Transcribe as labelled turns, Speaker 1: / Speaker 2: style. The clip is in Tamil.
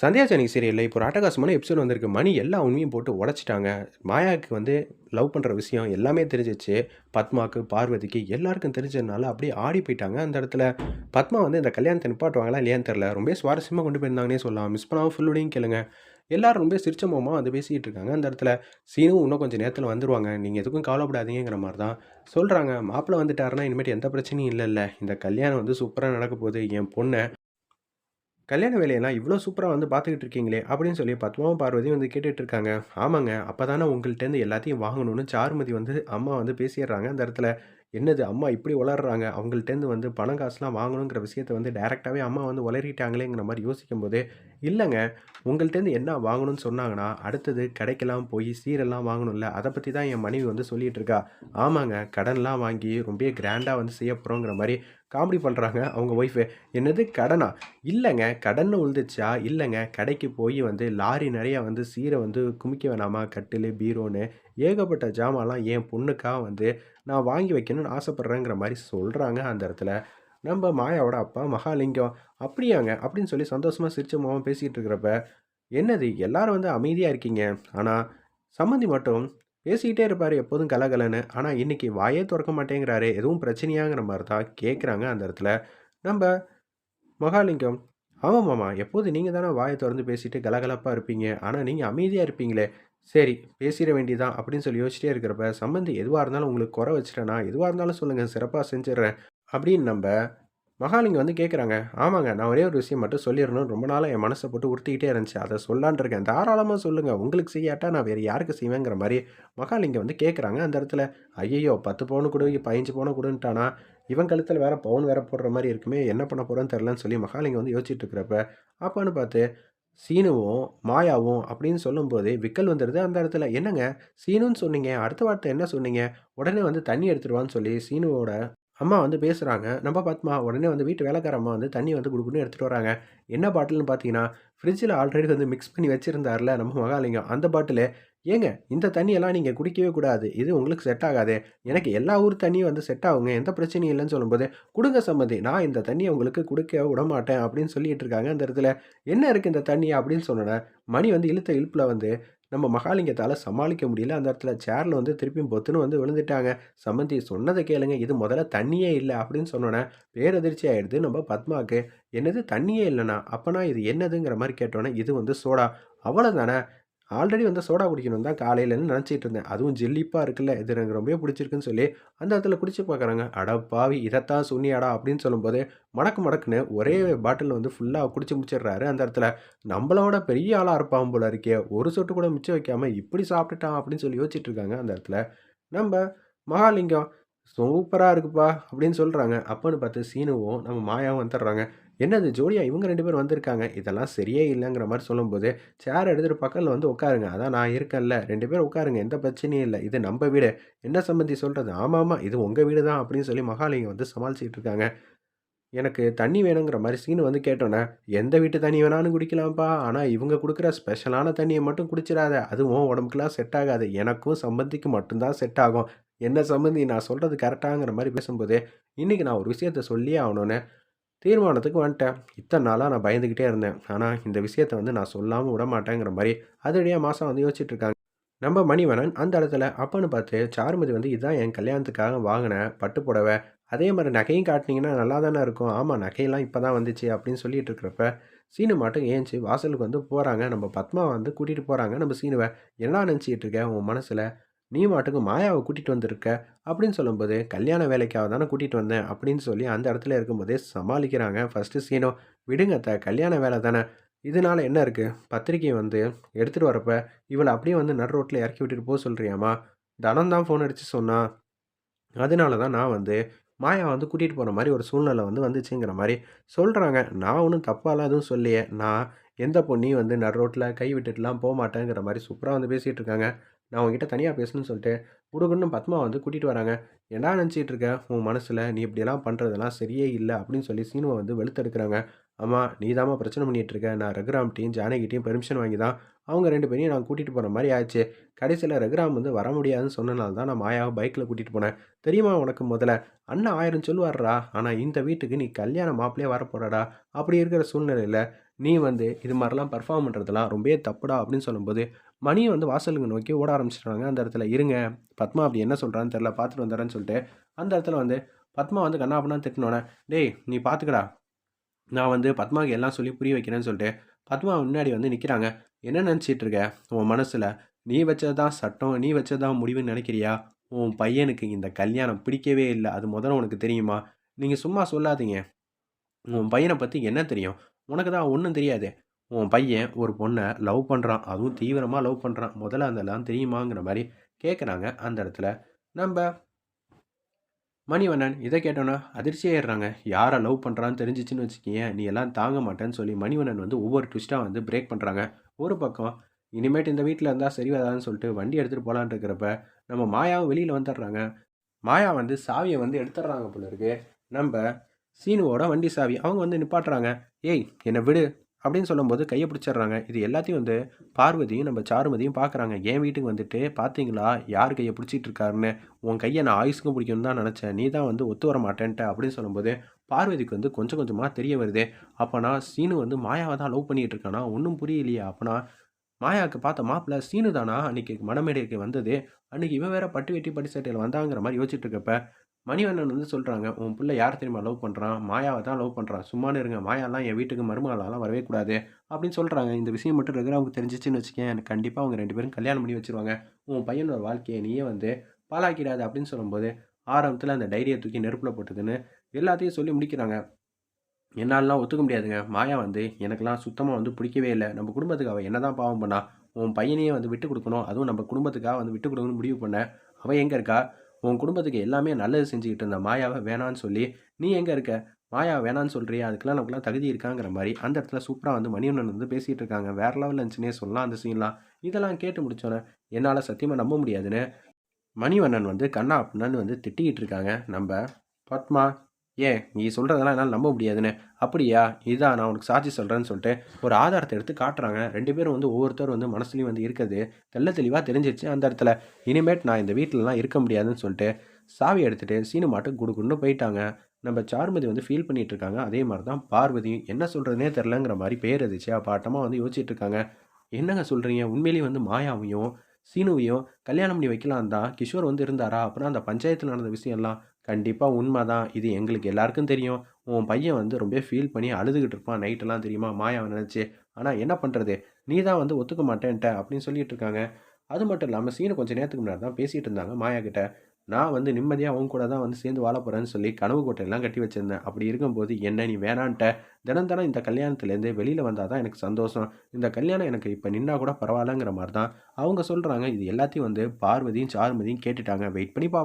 Speaker 1: சந்தியாசனி சீரியலில் இப்போ ஒரு எபிசோட் வந்திருக்கு. மணி எல்லா உண்மையும் போட்டு உடச்சிட்டாங்க மாயாவுக்கு வந்து லவ் பண்ணுற விஷயம் எல்லாமே தெரிஞ்சிச்சு பத்மாவுக்கு பார்வதிக்கு எல்லாருக்கும் தெரிஞ்சதுனால அப்படியே ஆடி போயிட்டாங்க. அந்த இடத்துல பத்மா வந்து இந்த கல்யாணத்தை நிப்பாட்டுவாங்களா இல்லையான்னு தெரில ரொம்பவே சுவாரஸ்யமாக கொண்டு போயிருந்தாங்கன்னே சொல்லலாம். மிஸ் பண்ணாமல் ஃபுல் கேளுங்க. எல்லாரும் ரொம்ப சிரிச்ச வந்து பேசிகிட்டு இருக்காங்க. அந்த இடத்துல சீனும் இன்னும் கொஞ்சம் நேரத்தில் வந்துருவாங்க. நீங்கள் எதுக்கும் கவலைப்படாதீங்கங்கிற மாதிரி தான் சொல்கிறாங்க மாப்பிள வந்துட்டாருன்னா இனிமேட்டு எந்த பிரச்சனையும் இல்லைல்ல இந்த கல்யாணம் வந்து சூப்பராக நடக்க போகுது. என் பொண்ணை கல்யாண வேலையெல்லாம் இவ்வளோ சூப்பராக வந்து பார்த்துக்கிட்டு இருக்கீங்களே! அப்படின்னு சொல்லி பத்மாவும், பார்வதியும் வந்து கேட்டுட்டு இருக்காங்க. ஆமாங்க. அப்போ தானே உங்கள்கிட்டருந்து எல்லாத்தையும் வாங்கணும்னு சாருமதி வந்து அம்மா வந்து பேசிடுறாங்க அந்த இடத்துல என்னது அம்மா இப்படி உளர்றாங்க. அவங்கள்ட்டேருந்து வந்து பணம் காசுலாம் வாங்கணுங்கிற விஷயத்த வந்து டேரெக்டாகவே அம்மா வந்து உளறிட்டாங்களேங்கிற யோசிக்கும் யோசிக்கும்போது, இல்லைங்க உங்கள்ட்டேருந்து என்ன வாங்கணும்னு சொன்னாங்கன்னா, அடுத்தது கடைக்கெல்லாம் போய் சீரெல்லாம் வாங்கணும்ல. அதை பற்றி தான் என் மனைவி வந்து சொல்லிகிட்டு இருக்கா. ஆமாங்க. கடன்லாம் வாங்கி ரொம்பவே கிராண்டாக வந்து செய்ய போகிறோங்கிற மாதிரி காமெடி பண்ணுறாங்க அவங்க ஒய்ஃபு. என்னது கடனா? இல்லைங்க கடன்னு உழுதுச்சா இல்லைங்க கடைக்கு போய் வந்து லாரி நிறையா வந்து சீரை வந்து குமிக்க வேணாமா? கட்டிலு, பீரோன்னு ஏகப்பட்ட ஜாமான்லாம் என் பொண்ணுக்காக வந்து நான் வாங்கி வைக்கணும்னு ஆசைப்படுறேங்கிற மாதிரி சொல்கிறாங்க அந்த இடத்துல. நம்ம மாயாவோட அப்பா மகாலிங்கம். அப்படியாங்க? அப்படின்னு சொல்லி சந்தோஷமாக சிரிச்ச முகமா பேசிக்கிட்டு இருக்கிறப்ப, என்னது எல்லாரும் வந்து அமைதியாக இருக்கீங்க. ஆனால் சம்மந்தி மட்டும் பேசிக்கிட்டே இருப்பார் எப்போதும் கலகலன்னு. ஆனால் இன்றைக்கி வாயே திறக்க மாட்டேங்கிறாரு எதுவும் பிரச்சனையாங்கிற மாதிரி தான் கேட்குறாங்க அந்த இடத்துல. நம்ம மகாலிங்கம், ஆமாம் மாமா. எப்போதும் நீங்கள் தானே வாயை திறந்து பேசிட்டு கலகலப்பாக இருப்பீங்க. ஆனால் நீங்கள் அமைதியாக இருப்பீங்களே! சரி பேசிட வேண்டியதான் அப்படின்னு சொல்லி யோசிச்சிட்டே இருக்கிறப்ப, சம்மந்தி எதுவாக இருந்தாலும் உங்களுக்கு குறை வச்சிட்டேன்னா எதுவாக இருந்தாலும் சொல்லுங்கள் சிறப்பாக செஞ்சிடுறேன் அப்படின்னு நம்ம மகாலிங்கம் வந்து கேட்குறாங்க. ஆமாங்க. நான் ஒரே ஒரு விஷயம் மட்டும் சொல்லிடணும் ரொம்ப நாளாக என் மனசை போட்டு உறுத்திக்கிட்டே இருந்துச்சு. அதை சொல்லான் இருக்கேன். தாராளமாக சொல்லுங்கள் உங்களுக்கு செய்யாட்டா நான் வேறு யாருக்கு செய்வேங்கிற மாதிரி மகாலிங்கம் வந்து கேட்குறாங்க அந்த இடத்துல. ஐயய்யோ! 10 பவுனு கொடு 15 பவுன கொடுன்ட்டானா இவன் கழுத்தில் வேறு பவுன் வேறு போடுற மாதிரி இருக்குமே! என்ன பண்ண போகிறோன்னு தெரிலன்னு சொல்லி மகாலிங்கம் வந்து யோசிச்சுட்டு இருக்கிறப்ப, அப்போன்னு பார்த்து சீனுவும், மாயாவும் அப்படின்னு சொல்லும்போது விக்கல் வந்துடுது அந்த இடத்துல. என்னங்க சீனுன்னு சொன்னீங்க. அடுத்த வார்த்தை என்ன சொன்னீங்க? உடனே வந்து தண்ணி எடுத்துருவான்னு சொல்லி சீனுவோட அம்மா வந்து பேசுகிறாங்க நம்ம பத்மா உடனே வந்து வீட்டு வேலைக்கார அம்மா வந்து தண்ணி வந்து கொடுக்குன்னு எடுத்துகிட்டு வராங்க. என்ன பாட்டில்னு பார்த்தீங்கன்னா, ஃப்ரிட்ஜில் ஆல்ரெடி வந்து மிக்ஸ் பண்ணி வச்சுருந்தார்ல நம்ம மகாலிங்கம். அந்த பாட்டிலு. ஏங்க இந்த தண்ணியெல்லாம் நீங்கள் குடிக்கவே கூடாது. இது உங்களுக்கு செட் ஆகாது. எனக்கு எல்லா ஊர் தண்ணியும் வந்து செட் ஆகுங்க. எந்த பிரச்சனையும் இல்லைன்னு சொல்லும்போது, கொடுங்க சம்மந்தி. நான் இந்த தண்ணியை உங்களுக்கு கொடுக்க விடமாட்டேன் அப்படின்னு சொல்லிட்டு இருக்காங்க அந்த இடத்துல. என்ன இருக்குது இந்த தண்ணி? அப்படின்னு சொன்னோனே, மணி வந்து இழுத்த இழுப்பில் வந்து நம்ம மகாலிங்கத்தால் சமாளிக்க முடியல. அந்த இடத்துல சேரில் வந்து திருப்பியும் பொத்துன்னு வந்து விழுந்துட்டாங்க. சம்மந்தி சொன்னதை கேளுங்க. இது முதல்ல தண்ணியே இல்லை அப்படின்னு சொன்னோன்னே பேரதிர்ச்சி ஆயிடுது நம்ம பத்மாக்கு. என்னது தண்ணியே இல்லைனா அப்போனா இது என்னதுங்கிற மாதிரி கேட்டோன்னே இது வந்து சோடா. அவ்வளோதானே ஆல்ரெடி வந்து சோடா குடிக்கணும் தான் காலையிலேருந்து நினச்சிட்டு இருந்தேன். அதுவும் ஜெல்லிப்பாக இருக்குல்ல. இது எனக்கு ரொம்பவே பிடிச்சிருக்குன்னு சொல்லி அந்த இடத்துல குடிச்சு பார்க்குறாங்க. அட பாவி! சுனியாடா அப்படின்னு சொல்லும்போது, மடக்கு மடக்குன்னு ஒரே பாட்டில் வந்து ஃபுல்லாக குடிச்சு முடிச்சிடுறாரு அந்த இடத்துல. நம்மளோட பெரிய ஆளாக இருப்பான் போல இருக்கே! ஒரு சொட்டு கூட மிச்சம் வைக்காம இப்படி சாப்பிட்டுட்டான் அப்படின்னு சொல்லி யோசிச்சுட்டு இருக்காங்க அந்த இடத்துல. நம்ம மகாலிங்கம், சூப்பராக இருக்குப்பா அப்படின்னு சொல்கிறாங்க அப்போன்னு பார்த்து சீனுவும், நம்ம மாயாவும் வந்துடுறாங்க. என்னது ஜோடியா இவங்க ரெண்டு பேரும் வந்திருக்காங்க. இதெல்லாம் சரியே இல்லைங்கிற மாதிரி சொல்லும்போது, சேர் எடுத்துகிட்டு பக்கத்தில் வந்து உட்காருங்க. அதான் நான் இருக்கேன்ல. ரெண்டு பேரும் உட்காருங்க. எந்த பிரச்சனையும் இல்லை இது நம்ம வீடு. என்ன சம்மந்தி ஆமாம் ஆமாம் இது உங்கள் வீடு தான் அப்படின்னு சொல்லி மகாலிங்கம் வந்து சமாளிச்சிட்டு இருக்காங்க. எனக்கு தண்ணி வேணுங்கிற மாதிரி சீனு வந்து கேட்டோன்னே எந்த வீட்டு தண்ணி வேணாலும் குடிக்கலாம்ப்பா. ஆனால் இவங்க கொடுக்குற ஸ்பெஷலான தண்ணியை மட்டும் குடிச்சிடாத அதுவும் உடம்புக்குலாம் செட் ஆகாது. எனக்கும் சம்பந்திக்கு மட்டும் தான் செட் ஆகும். என்ன சம்மந்தி நான் சொல்கிறது கரெக்டாங்கிற மாதிரி பேசும்போது, இன்னைக்கு நான் ஒரு விஷயத்த சொல்லியே ஆகணும்னு தீர்மானத்துக்கு வந்துட்டேன். இத்தனை நாளாக நான் பயந்துக்கிட்டே இருந்தேன். ஆனால் இந்த விஷயத்தை வந்து நான் சொல்லாம விடமாட்டேங்கிற மாதிரி அதிரடியா மாதம் வந்து யோசிச்சுட்டு இருக்காங்க. நம்ம மணிவனன் அந்த இடத்துல அப்பன்னு பார்த்து சாருமதி வந்து இதான் என் கல்யாணத்துக்காக வாங்கின பட்டு புடவை அதே மாதிரி நகையும் காட்டினீங்கன்னா நல்லா தானே இருக்கும். ஆமாம் நகையெல்லாம் இப்போ தான் வந்துச்சு அப்படின்னு சொல்லிட்டு இருக்கிறப்ப, சீனு மட்டும் ஏஞ்சி வாசலுக்கு வந்து போகிறாங்க நம்ம பத்மா வந்து கூட்டிகிட்டு போகிறாங்க நம்ம சீனுவை என்ன நினச்சிக்கிட்டு இருக்க உன் மனசில் நீ மாட்டுக்கு மாயாவை கூட்டிகிட்டு வந்திருக்க அப்படின்னு சொல்லும்போது, கல்யாண வேலைக்காக தானே கூட்டிகிட்டு வந்தேன் அப்படின்னு சொல்லி அந்த இடத்துல இருக்கும்போதே சமாளிக்கிறாங்க. ஃபர்ஸ்ட்டு சீனோ விடுங்க த கல்யாண வேலை தானே. இதனால என்ன இருக்குது பத்திரிக்கை வந்து எடுத்துகிட்டு வரப்ப, இவளை அப்படியே வந்து நடு ரோட்டில் இறக்கி விட்டுட்டு போக சொல்கிறியாம்மா தனம் தான் ஃபோன் அடித்து சொன்னான். அதனால தான் நான் வந்து மாயா வந்து கூட்டிகிட்டு போகிற மாதிரி ஒரு சூழ்நிலை வந்து வந்துச்சுங்கிற மாதிரி சொல்கிறாங்க நான் ஒன்றும் தப்பாலாம் எதுவும் சொல்லியே நான் எந்த பொண்ணையும் வந்து நடு ரோட்டில் கை விட்டுட்டுலாம் போக மாட்டேங்கிற மாதிரி சூப்பராக வந்து பேசிகிட்டு இருக்காங்க. நான் உங்ககிட்ட தனியாக பேசணும்னு சொல்லிட்டு, குடுகுன்னு பத்மா வந்து கூட்டிகிட்டு வராங்க. என்ன நினச்சிட்டு இருக்க? உன் மனசில் நீ இப்படியெல்லாம் பண்ணுறதெல்லாம் சரியே இல்லை அப்படின்னு சொல்லி சீனுவை வந்து வெளுத்தெடுக்கிறாங்க. ஆமாம் நீ தாமா பிரச்சனை பண்ணிகிட்டு இருக்க நான் ரகுராம்கிட்டையும் ஜானகிட்டையும் பெர்மிஷன் வாங்கி தான் அவங்க ரெண்டு பேரையும் நான் கூட்டிகிட்டு போகிற மாதிரி ஆச்சு கடைசியில் ரகுராம் வந்து வர முடியாதுன்னு சொன்னனால தான் நான் மாயாவை பைக்கில் கூட்டிகிட்டு போனேன். தெரியுமா உனக்கு முதல்ல? அண்ணன் ஆயிரம் சொல்லுவார்றா ஆனால் இந்த வீட்டுக்கு நீ கல்யாண மாப்பிளையே வரப்போறடா. அப்படி இருக்கிற சூழ்நிலையில் நீ வந்து இது மாதிரிலாம் பர்ஃபார்ம் பண்ணுறதுலாம் ரொம்பவே தப்புடா அப்படின்னு சொல்லும்போது மணியை வந்து வாசலுங்க நோக்கி ஓட ஆரம்பிச்சிடுறாங்க. அந்த இடத்துல இருங்க பத்மா அப்படி என்ன சொல்கிறான்னு தெரில பார்த்துட்டு வந்துடுறேன்னு சொல்லிட்டு அந்த இடத்துல வந்து பத்மா வந்து கண்ணா பண்ணா திட்டினோன்னே டேய் நீ பார்த்துக்கடா. நான் வந்து பத்மாவுக்கு எல்லாம் சொல்லி புரிய வைக்கிறேன்னு சொல்லிட்டு பத்மா முன்னாடி வந்து நிற்கிறாங்க என்ன நினச்சிட்டு இருக்க? உன் மனசில் நீ வச்சது தான் சட்டம் நீ வச்சது தான் முடிவுன்னு நினைக்கிறியா? உன் பையனுக்கு இந்த கல்யாணம் பிடிக்கவே இல்லை. அது முதல்ல உனக்கு தெரியுமா? நீங்கள் சும்மா சொல்லாதீங்க. உன் பையனை பற்றி என்ன தெரியும்? உனக்கு தான் ஒன்றும் தெரியாது. உன் பையன் ஒரு பொண்ணை லவ் பண்ணுறான் அதுவும் தீவிரமாக லவ் பண்ணுறான் முதல்ல அதெல்லாம் தெரியுமாங்கிற மாதிரி கேட்குறாங்க அந்த இடத்துல நம்ம மணிவண்ணன் இதை கேட்டோன்னா அதிர்ச்சியாயிடுறாங்க யாரை லவ் பண்ணுறான்னு தெரிஞ்சிச்சுன்னு வச்சுக்கிங்க. நீ எல்லாம் தாங்க மாட்டேன்னு சொல்லி மணிவண்ணன் வந்து ஒவ்வொரு ட்விஸ்ட்டாக வந்து பிரேக் பண்ணுறாங்க ஒரு பக்கம் இனிமேட்டு இந்த வீட்டில் இருந்தால் சரி வராதுன்னு சொல்லிட்டு வண்டி எடுத்துகிட்டு போகலான்னு இருக்கிறப்ப நம்ம மாயாவும் வெளியில் வந்துடுறாங்க. மாயா வந்து சாவியை வந்து எடுத்துடுறாங்க போல இருக்கு. நம்ம சீனுவோட வண்டி சாவி அவங்க வந்து நிப்பாட்டுறாங்க. ஏய் என்னை விடு அப்படின்னு சொல்லும்போது கையை பிடிச்சிடுறாங்க. இது எல்லாத்தையும் வந்து பார்வதியும் நம்ம சாருமதியும் பார்க்குறாங்க. என் வீட்டுக்கு வந்துட்டு பார்த்தீங்களா யார் கையை பிடிச்சிட்டு இருக்காருன்னு? உன் கையை நான் ஆயுஸ்க்கும் பிடிக்கும்னு தான் நினச்சேன். நீ தான் வந்து ஒத்து வர மாட்டேன்ட்ட அப்படின்னு சொல்லும்போது பார்வதிக்கு வந்து கொஞ்சம் கொஞ்சமாக தெரிய வருது. அப்போனா சீனு வந்து மாயாவை தான் லவ் பண்ணிகிட்டு இருக்கானா? ஒன்றும் புரியலையே. அப்போனா மாயாவுக்கு பார்த்த மாப்பிள்ள சீனு தானா? அன்றைக்கி மனமேடைக்கு வந்தது. அன்றைக்கி இவன் வேற பட்டு வெட்டி பட்டு சட்டையில் வந்தாங்கிற மாதிரி யோசிச்சுட்டு இருக்கப்ப மணிவண்ணன் வந்து சொல்கிறாங்க உன் பிள்ளை யார் தெரியுமா லவ் பண்ணுறான் மாயாவை தான் லவ் பண்ணுறான் சும்மானு இருங்க. மாயாலாம் என் வீட்டுக்கு மருமகளாலாம் வரவே கூடாது. அப்படின்னு சொல்கிறாங்க இந்த விஷயம் மட்டும் ரெகுலராக தெரிஞ்சிச்சுன்னு வச்சுக்கேன். எனக்கு கண்டிப்பாக அவங்க ரெண்டு பேரும் கல்யாணம் பண்ணி வச்சுருவாங்க. உன் பையனோட வாழ்க்கையை நீயே வந்து பாலாக்கிடாது அப்படின்னு சொல்லும்போது ஆரம்பத்தில் அந்த டைரியை தூக்கி நெருப்பில் போட்டதுன்னு எல்லாத்தையும் சொல்லி முடிக்கிறாங்க. என்னாலலாம் ஒத்துக்க முடியாதுங்க. மாயா வந்து எனக்கெல்லாம் சுத்தமாக வந்து பிடிக்கவே இல்லை. நம்ம குடும்பத்துக்கு அவள் என்ன தான் பாவம் பண்ணா உன் பையனையே வந்து விட்டு கொடுக்கணும். அதுவும் நம்ம குடும்பத்துக்காக வந்து விட்டு கொடுக்கணும்னு முடிவு பண்ண. அவள் எங்கே இருக்கா? உன் குடும்பத்துக்கு எல்லாமே நல்லது செஞ்சுக்கிட்டு இருந்த மாயாவை வேணான்னு சொல்லி நீ எங்கே இருக்க? மாயா வேணான்னு சொல்கிறியா அதுக்கெல்லாம் நமக்குலாம் தகுதி இருக்காங்கிற மாதிரி அந்த இடத்துல சூப்பராக வந்து மணியண்ணன் வந்து பேசிகிட்டு இருக்காங்க. வேற லெவலில் இருந்துச்சுன்னே சொல்லலாம் அந்த சீன்லாம் இதெல்லாம் கேட்டு முடிச்சோன்னே என்னால் சத்தியமாக நம்ப முடியாதுன்னு மணிவண்ணன் வந்து கண்ணா அப்படின்னு வந்து திட்டிக்கிட்டு இருக்காங்க. நம்ம பத்மா ஏன் நீ சொல்கிறதெல்லாம் என்னால் நம்ப முடியாதுன்னு? அப்படியா? இதான் நான் உனக்கு சாட்சி சொல்கிறேன்னு சொல்லிட்டு ஒரு ஆதாரத்தை எடுத்து காட்டுறாங்க. ரெண்டு பேரும் வந்து ஒவ்வொருத்தர் வந்து மனசுலையும் வந்து இருக்கிறது தெள்ள தெளிவாக தெரிஞ்சிச்சு அந்த இடத்துல. இனிமேட் நான் இந்த வீட்டிலலாம் இருக்க முடியாதுன்னு சொல்லிட்டு சாவி எடுத்துகிட்டு சீனு மாட்டுக்கு கொடுக்குன்னு போயிட்டாங்க. நம்ம சாருமதி வந்து ஃபீல் பண்ணிட்டு இருக்காங்க. அதே மாதிரி தான் பார்வதி என்ன சொல்கிறதுனே தெரிலங்கிற மாதிரி பேர் இருந்துச்சு பாட்டமாக வந்து யோசிச்சுட்டு இருக்காங்க. என்னங்க சொல்கிறீங்க உண்மையிலேயே வந்து மாயாவையும் சீனுவையும் கல்யாணம் பண்ணி வைக்கலாம் தான் கிஷோர் வந்து இருந்தாரா? அப்புறம் அந்த பஞ்சாயத்தில் நடந்த விஷயம்லாம் கண்டிப்பாக உண்மை தான். இது எங்களுக்கு எல்லாருக்கும் தெரியும். உன் பையன் வந்து ரொம்ப ஃபீல் பண்ணி அழுதுகிட்டு இருப்பான். நைட்டெல்லாம் தெரியுமா? மாயாவை நினச்சி. ஆனால் என்ன பண்ணுறது நீ தான் வந்து ஒத்துக்க மாட்டேன்ட்ட அப்படின்னு சொல்லிட்டு இருக்காங்க. அது மட்டும் இல்லாமல் சீனு கொஞ்சம் நேரத்துக்கு முன்னாடி தான் பேசிகிட்டு இருந்தாங்க மாயா கிட்ட. நான் வந்து நிம்மதியாக அவங்க கூட தான் வந்து சேர்ந்து வாழ போகிறேன்னு சொல்லி கனவு கோட்டையெல்லாம் கட்டி வச்சுருந்தேன். அப்படி இருக்கும்போது என்ன நீ வேணான்ட்ட? தினம் தினம் இந்த கல்யாணத்துலேருந்து வெளியில் வந்தால் தான் எனக்கு சந்தோஷம். இந்த கல்யாணம் எனக்கு இப்போ நின்னா கூட பரவாயில்லங்கிற மாதிரி தான். அவங்க சொல்கிறாங்க இது எல்லாத்தையும் வந்து பார்வதியும் சார்மதியும் கேட்டுட்டாங்க. வெயிட் பண்ணி பார்ப்போம்